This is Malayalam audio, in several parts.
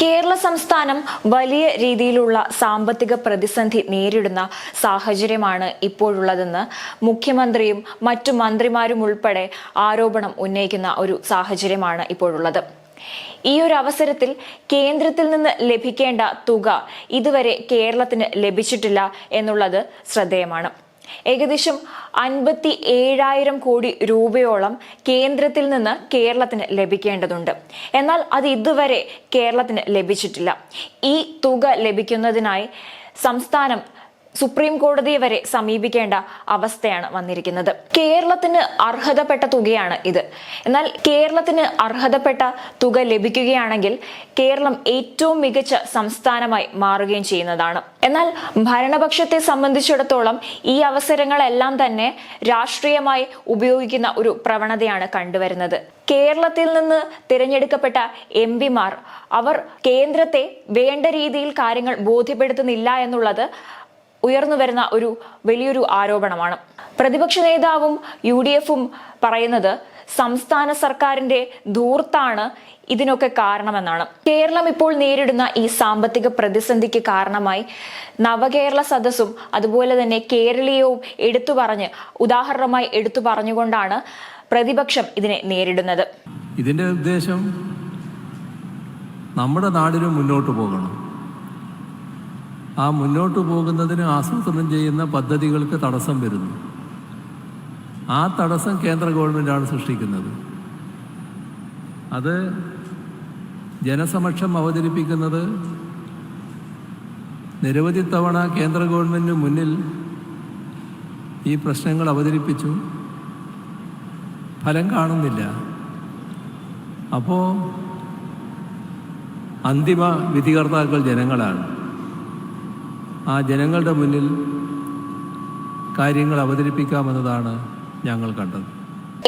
കേരള സംസ്ഥാനം വലിയ രീതിയിലുള്ള സാമ്പത്തിക പ്രതിസന്ധി നേരിടുന്ന സാഹചര്യമാണ് ഇപ്പോഴുള്ളതെന്ന് മുഖ്യമന്ത്രിയും മറ്റു മന്ത്രിമാരും ഉൾപ്പെടെ ആരോപണം ഉന്നയിക്കുന്ന ഒരു സാഹചര്യമാണ് ഇപ്പോഴുള്ളത്. ഈ ഒരു അവസരത്തിൽ കേന്ദ്രത്തിൽ നിന്ന് ലഭിക്കേണ്ട തുക ഇതുവരെ കേരളത്തിന് ലഭിച്ചിട്ടില്ല എന്നുള്ളത് ശ്രദ്ധേയമാണ്. ഏകദേശം അൻപത്തി ഏഴായിരം കോടി രൂപയോളം കേന്ദ്രത്തിൽ നിന്ന് കേരളത്തിന് ലഭിക്കേണ്ടതുണ്ട്. എന്നാൽ അത് ഇതുവരെ കേരളത്തിന് ലഭിച്ചിട്ടില്ല. ഈ തുക ലഭിക്കുന്നതിനായി സംസ്ഥാനം സുപ്രീം കോടതിയെ വരെ സമീപിക്കേണ്ട അവസ്ഥയാണ് വന്നിരിക്കുന്നത്. കേരളത്തിന് അർഹതപ്പെട്ട തുകയാണ് ഇത്. എന്നാൽ കേരളത്തിന് അർഹതപ്പെട്ട തുക ലഭിക്കുകയാണെങ്കിൽ കേരളം ഏറ്റവും മികച്ച സംസ്ഥാനമായി മാറുകയും ചെയ്യുന്നതാണ്. എന്നാൽ ഭരണപക്ഷത്തെ സംബന്ധിച്ചിടത്തോളം ഈ അവസരങ്ങളെല്ലാം തന്നെ രാഷ്ട്രീയമായി ഉപയോഗിക്കുന്ന ഒരു പ്രവണതയാണ് കണ്ടുവരുന്നത്. കേരളത്തിൽ നിന്ന് തിരഞ്ഞെടുക്കപ്പെട്ട എം പിമാർ അവർ കേന്ദ്രത്തെ വേണ്ട രീതിയിൽ കാര്യങ്ങൾ ബോധ്യപ്പെടുത്തുന്നില്ല എന്നുള്ളത് ഉയർന്നു വരുന്ന ഒരു വലിയൊരു ആരോപണമാണ്. പ്രതിപക്ഷ നേതാവും യു ഡി എഫും പറയുന്നത് സംസ്ഥാന സർക്കാരിന്റെ ധൂർത്താണ് ഇതിനൊക്കെ കാരണമെന്നാണ്. കേരളം ഇപ്പോൾ നേരിടുന്ന ഈ സാമ്പത്തിക പ്രതിസന്ധിക്ക് കാരണമായി നവകേരള സദസ്സും അതുപോലെ തന്നെ കേരളീയവും എടുത്തു പറഞ്ഞ് ഉദാഹരണമായി എടുത്തു പറഞ്ഞുകൊണ്ടാണ് പ്രതിപക്ഷം ഇതിനെ നേരിടുന്നത്. ഇതിന്റെ ഉദ്ദേശം നമ്മുടെ നാടിന് മുന്നോട്ട് പോകണം. ആ മുന്നോട്ട് പോകുന്നതിന് ആസൂത്രണം ചെയ്യുന്ന പദ്ധതികൾക്ക് തടസ്സം വരുന്നു. ആ തടസ്സം കേന്ദ്ര ഗവൺമെന്റാണ് സൃഷ്ടിക്കുന്നത്. അത് ജനസമക്ഷം അവതരിപ്പിക്കുന്നത് നിരവധി തവണ കേന്ദ്ര ഗവൺമെന്റിന് മുന്നിൽ ഈ പ്രശ്നങ്ങൾ അവതരിപ്പിച്ചു. ഫലം കാണുന്നില്ല. അപ്പോൾ അന്തിമ വിധികർത്താക്കൾ ജനങ്ങളാണ്. ആ ജനങ്ങളുടെ മുന്നിൽ കാര്യങ്ങൾ അവതരിപ്പിക്കാമെന്നതാണ് ഞങ്ങൾ കണ്ടത്.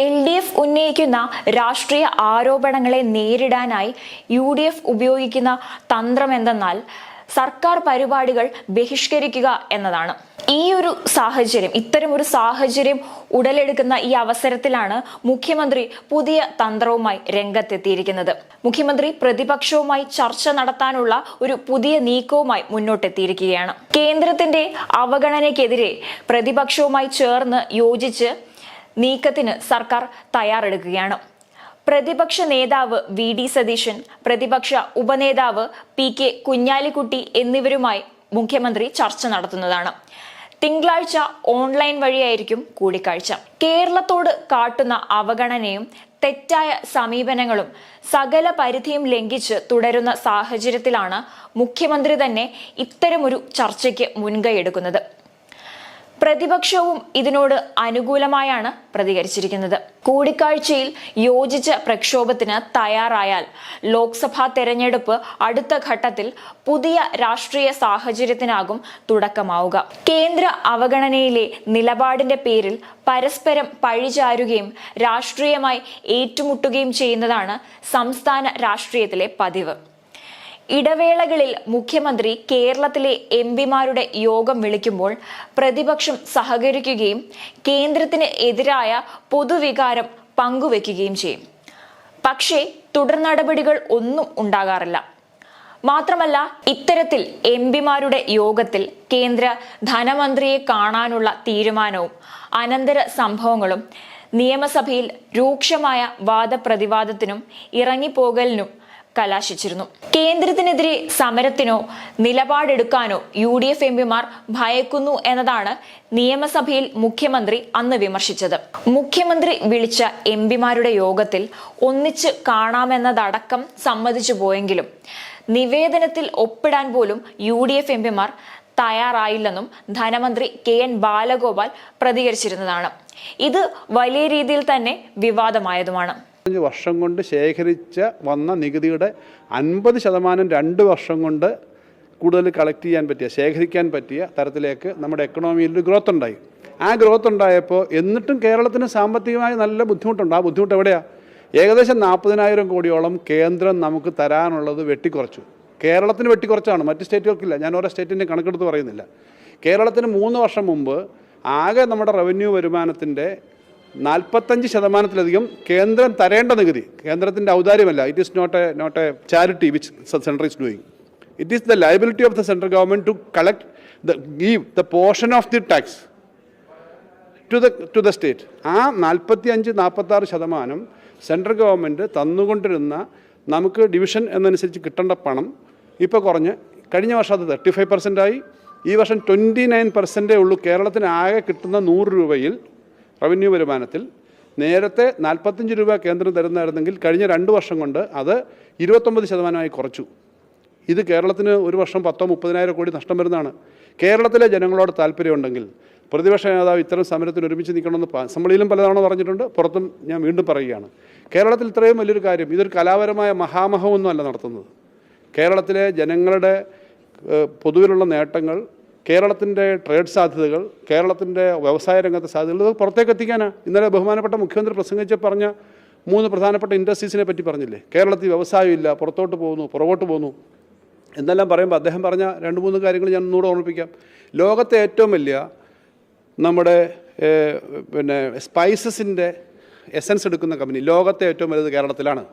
എൽ ഡി എഫ് ഉന്നയിക്കുന്ന രാഷ്ട്രീയ ആരോപണങ്ങളെ നേരിടാനായി യു ഡി എഫ് ഉപയോഗിക്കുന്ന തന്ത്രം എന്തെന്നാൽ സർക്കാർ പരിപാടികൾ ബഹിഷ്കരിക്കുക എന്നതാണ്. ഈ ഒരു സാഹചര്യം ഇത്തരം ഒരു സാഹചര്യം ഉടലെടുക്കുന്ന ഈ അവസരത്തിലാണ് മുഖ്യമന്ത്രി പുതിയ തന്ത്രവുമായി രംഗത്തെത്തിയിരിക്കുന്നത്. മുഖ്യമന്ത്രി പ്രതിപക്ഷവുമായി ചർച്ച നടത്താനുള്ള ഒരു പുതിയ നീക്കവുമായി മുന്നോട്ടെത്തിയിരിക്കുകയാണ്. കേന്ദ്രത്തിന്റെ അവഗണനയ്ക്കെതിരെ പ്രതിപക്ഷവുമായി ചേർന്ന് യോജിച്ച് നീക്കത്തിന് സർക്കാർ തയ്യാറെടുക്കുകയാണ്. പ്രതിപക്ഷ നേതാവ് വി ഡി സതീശൻ പ്രതിപക്ഷ ഉപനേതാവ് പി കെ കുഞ്ഞാലിക്കുട്ടി എന്നിവരുമായി മുഖ്യമന്ത്രി ചർച്ച നടത്തുന്നതാണ്. തിങ്കളാഴ്ച ഓൺലൈൻ വഴിയായിരിക്കും കൂടിക്കാഴ്ച. കേരളത്തോട് കാട്ടുന്ന അവഗണനയും തെറ്റായ സമീപനങ്ങളും സകല പരിധിയും ലംഘിച്ച് തുടരുന്ന സാഹചര്യത്തിലാണ് മുഖ്യമന്ത്രി തന്നെ ഇത്തരമൊരു ചർച്ചയ്ക്ക് മുൻകൈ പ്രതിപക്ഷവും ഇതിനോട് അനുകൂലമായാണ് പ്രതികരിച്ചിരിക്കുന്നത്. കൂടിക്കാഴ്ചയിൽ യോജിച്ച പ്രക്ഷോഭത്തിന് തയ്യാറായാൽ ലോക്സഭാ തെരഞ്ഞെടുപ്പ് അടുത്ത ഘട്ടത്തിൽ പുതിയ രാഷ്ട്രീയ സാഹചര്യത്തിനാകും തുടക്കമാവുക. കേന്ദ്ര അവഗണനയിലെ നിലപാടിന്റെ പേരിൽ പരസ്പരം പഴിചാരുകയും രാഷ്ട്രീയമായി ഏറ്റുമുട്ടുകയും ചെയ്യുന്നതാണ് സംസ്ഥാന രാഷ്ട്രീയത്തിലെ പതിവ്. ഇടവേളകളിൽ മുഖ്യമന്ത്രി കേരളത്തിലെ എം പിമാരുടെ യോഗം വിളിക്കുമ്പോൾ പ്രതിപക്ഷം സഹകരിക്കുകയും കേന്ദ്രത്തിന് എതിരായ പൊതുവികാരം പങ്കുവെക്കുകയും ചെയ്യും. പക്ഷേ തുടർ നടപടികൾ ഒന്നും ഉണ്ടാകാറില്ല. മാത്രമല്ല ഇത്തരത്തിൽ എം പിമാരുടെ യോഗത്തിൽ കേന്ദ്ര ധനമന്ത്രിയെ കാണാനുള്ള തീരുമാനവും അനന്തര സംഭവങ്ങളും നിയമസഭയിൽ രൂക്ഷമായ വാദപ്രതിവാദത്തിനും ഇറങ്ങിപ്പോകലിനും കലാശിച്ചിരുന്നു. കേന്ദ്രത്തിനെതിരെ സമരത്തിനോ നിലപാടെടുക്കാനോ യു ഡി എഫ് എംപിമാർ ഭയക്കുന്നു എന്നതാണ് നിയമസഭയിൽ മുഖ്യമന്ത്രി അന്ന് വിമർശിച്ചത്. മുഖ്യമന്ത്രി വിളിച്ച എംപിമാരുടെ യോഗത്തിൽ ഒന്നിച്ച് കാണാമെന്നതടക്കം സമ്മതിച്ചു പോയെങ്കിലും നിവേദനത്തിൽ ഒപ്പിടാൻ പോലും യു ഡി എഫ് എംപിമാർ തയ്യാറായില്ലെന്നും ധനമന്ത്രി കെ എൻ ബാലഗോപാൽ പ്രതികരിച്ചിരുന്നതാണ്. ഇത് വലിയ രീതിയിൽ തന്നെ വിവാദമായതുമാണ്. അഞ്ച് വർഷം കൊണ്ട് ശേഖരിച്ച വന്ന നികുതിയുടെ അൻപത് ശതമാനം രണ്ട് വർഷം കൊണ്ട് കൂടുതൽ കളക്ട് ചെയ്യാൻ പറ്റിയ ശേഖരിക്കാൻ പറ്റിയ തരത്തിലേക്ക് നമ്മുടെ എക്കണോമിയിൽ ഒരു ഗ്രോത്ത് ഉണ്ടായി. ആ ഗ്രോത്ത് ഉണ്ടായപ്പോൾ എന്നിട്ടും കേരളത്തിന് സാമ്പത്തികമായി നല്ല ബുദ്ധിമുട്ടുണ്ട്. ആ ബുദ്ധിമുട്ട് എവിടെയാണ് ഏകദേശം നാൽപ്പതിനായിരം കോടിയോളം കേന്ദ്രം നമുക്ക് തരാനുള്ളത് വെട്ടിക്കുറച്ചു. കേരളത്തിന് വെട്ടിക്കുറച്ചാണ്. മറ്റ് സ്റ്റേറ്റുകൾക്കില്ല. ഞാൻ ഓരോ സ്റ്റേറ്റിന്റെ കണക്കെടുത്ത് പറയുന്നില്ല. കേരളത്തിന് മൂന്ന് വർഷം മുമ്പ് ആകെ നമ്മുടെ റവന്യൂ വരുമാനത്തിന്റെ നാൽപ്പത്തഞ്ച് ശതമാനത്തിലധികം കേന്ദ്രം തരേണ്ട നികുതി. കേന്ദ്രത്തിന്റെ ഔദാര്യമല്ല. It is not a not a charity which central is doing it is the liability of the central government to collect the give the portion of the tax to the to the state ആ നാൽപ്പത്തി അഞ്ച് നാൽപ്പത്താറ് ശതമാനം സെൻട്രൽ ഗവൺമെന്റ് തന്നുകൊണ്ടിരുന്ന നമുക്ക് ഡിവിഷൻ എന്നനുസരിച്ച് കിട്ടേണ്ട പണം ഇപ്പോൾ കുറഞ്ഞ് കഴിഞ്ഞ വർഷം അത് തേർട്ടി ഫൈവ് പെർസെന്റ് ആയി. ഈ വർഷം ട്വന്റി നയൻ പെർസെന്റേ ഉള്ളൂ. കേരളത്തിന് ആകെ കിട്ടുന്ന നൂറ് രൂപയിൽ റവന്യൂ വരുമാനത്തിൽ നേരത്തെ നാൽപ്പത്തഞ്ച് രൂപ കേന്ദ്രം തരുന്നതായിരുന്നെങ്കിൽ കഴിഞ്ഞ രണ്ട് വർഷം കൊണ്ട് അത് ഇരുപത്തൊമ്പത് ശതമാനമായി കുറച്ചു. ഇത് കേരളത്തിന് ഒരു വർഷം പത്തോ മുപ്പതിനായിരം കോടി നഷ്ടം വരുന്നതാണ്. കേരളത്തിലെ ജനങ്ങളോട് താല്പര്യമുണ്ടെങ്കിൽ പ്രതിപക്ഷ നേതാവ് ഇത്തരം സമരത്തിന് ഒരുമിച്ച് നിൽക്കണമെന്ന് അസംബ്ലിയിലും പലതവണ പറഞ്ഞിട്ടുണ്ട്. പുറത്തും ഞാൻ വീണ്ടും പറയുകയാണ്. കേരളത്തിൽ ഇത്രയും വലിയൊരു കാര്യം ഇതൊരു കലാപരമായ മഹാമഹമൊന്നും അല്ല നടത്തുന്നത്. കേരളത്തിലെ ജനങ്ങളുടെ പൊതുവിലുള്ള നേട്ടങ്ങൾ കേരളത്തിന്റെ ട്രേഡ് സാധ്യതകൾ കേരളത്തിന്റെ വ്യവസായ രംഗത്തെ സാധ്യതകൾ ഇത് പുറത്തേക്ക് എത്തിക്കാനാണ് ഇന്നലെ ബഹുമാനപ്പെട്ട മുഖ്യമന്ത്രി പ്രസംഗിച്ച് പറഞ്ഞ മൂന്ന് പ്രധാനപ്പെട്ട ഇൻഡസ്ട്രീസിനെ പറ്റി പറഞ്ഞില്ലേ? കേരളത്തിൽ വ്യവസായമില്ല പുറത്തോട്ട് പോകുന്നു പുറകോട്ട് പോകുന്നു. എന്നെല്ലാം പറയുമ്പോൾ അദ്ദേഹം പറഞ്ഞ രണ്ട് മൂന്ന് കാര്യങ്ങൾ ഞാൻ ഒന്നുകൂടെ ഓർമ്മിപ്പിക്കാം. ലോകത്തെ ഏറ്റവും വലിയ നമ്മുടെ പിന്നെ സ്പൈസസിന്റെ എസൻസ് എടുക്കുന്ന കമ്പനി ലോകത്തെ ഏറ്റവും വലുത് കേരളത്തിലാണ്.